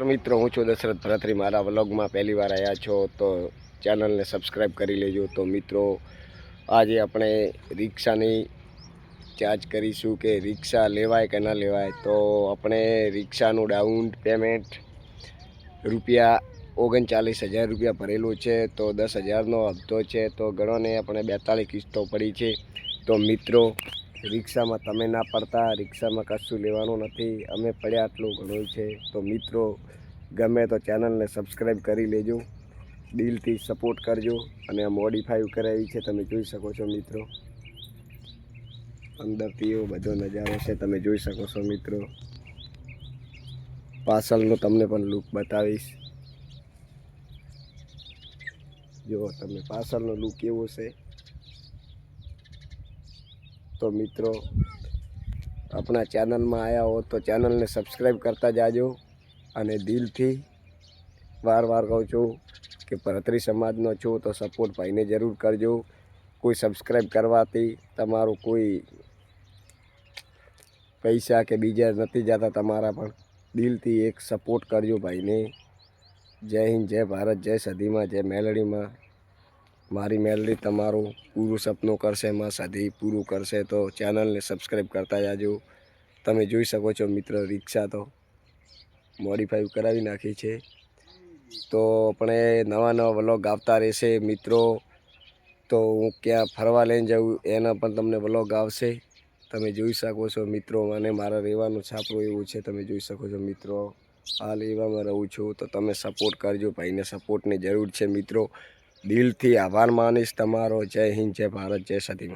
મિત્રો, હું છું દશરથ ભરતરી. મારા વ્લોગમાં પહેલી વાર આવ્યા છો તો ચેનલને સબસ્ક્રાઈબ કરી લેજો. તો મિત્રો, આજે આપણે રિક્ષાની ચાર્જ કરીશું કે રિક્ષા લેવાય કે ન લેવાય. તો આપણે રિક્ષાનું ડાઉન પેમેન્ટ રૂપિયા ઓગણચાલીસ હજાર રૂપિયા ભરેલું છે. તો દસ હજારનો હપ્તો છે. તો ગણોને આપણે બેતાલીસ કિસ્તો પડી છે. તો મિત્રો રિક્ષામાં તમે ના પડતા, રિક્ષામાં કશું લેવાનું નથી. અમે પડ્યા આટલું ઘણું છે. તો મિત્રો, ગમે તો ચેનલને સબસ્ક્રાઈબ કરી લેજો. દિલથી સપોર્ટ કરજો. અને આ મોડિફાઈ કરાવી છે, તમે જોઈ શકો છો મિત્રો. અંદરથી એવો બધો નજારો છે, તમે જોઈ શકો છો મિત્રો. પાસલનો તમને પણ લુક બતાવીશ. જો, તમે પાસલનો લુક કેવો છે. તો મિત્રો, આપણા ચેનલમાં આવ્યા હો તો ચેનલને સબસ્ક્રાઈબ કરતા જાજો અને દિલથી વાર વાર કહું છું કે ભરતરી સમાજનો છો તો સપોર્ટ ભાઈને જરૂર કરજો. કોઈ સબસ્ક્રાઈબ કરવાથી તમારું કોઈ પૈસા કે બીજા નથી જતા, તમારા પણ દિલથી એક સપોર્ટ કરજો ભાઈને. જય હિન્દ, જય ભારત, જય સદીમાં જય મેલડીમાં. મારી મેલડી તમારું પૂરું સપનું કરશે, એમાં સધી પૂરું કરશે, તો ચેનલને સબસ્ક્રાઈબ કરતા જાજો. તમે જોઈ શકો છો મિત્ર રિક્ષા તો મોડિફાઈ કરાવી નાખી છે. તો આપણે નવા નવા વ્લોગ આવતા રહેશે મિત્રો. તો હું ક્યાં ફરવા લઈને જાઉં એના પણ તમને વ્લોગ આવશે. તમે જોઈ શકો છો મિત્રો મને મારા રહેવાનું છાપરું એવું છે, તમે જોઈ શકો છો મિત્રો. હાલ એવામાં રહું છું, તો તમે સપોર્ટ કરજો, ભાઈને સપોર્ટની જરૂર છે મિત્રો. દિલથી આભાર માનીશ તમારો. જય હિન્દ જય ભારત જય સતી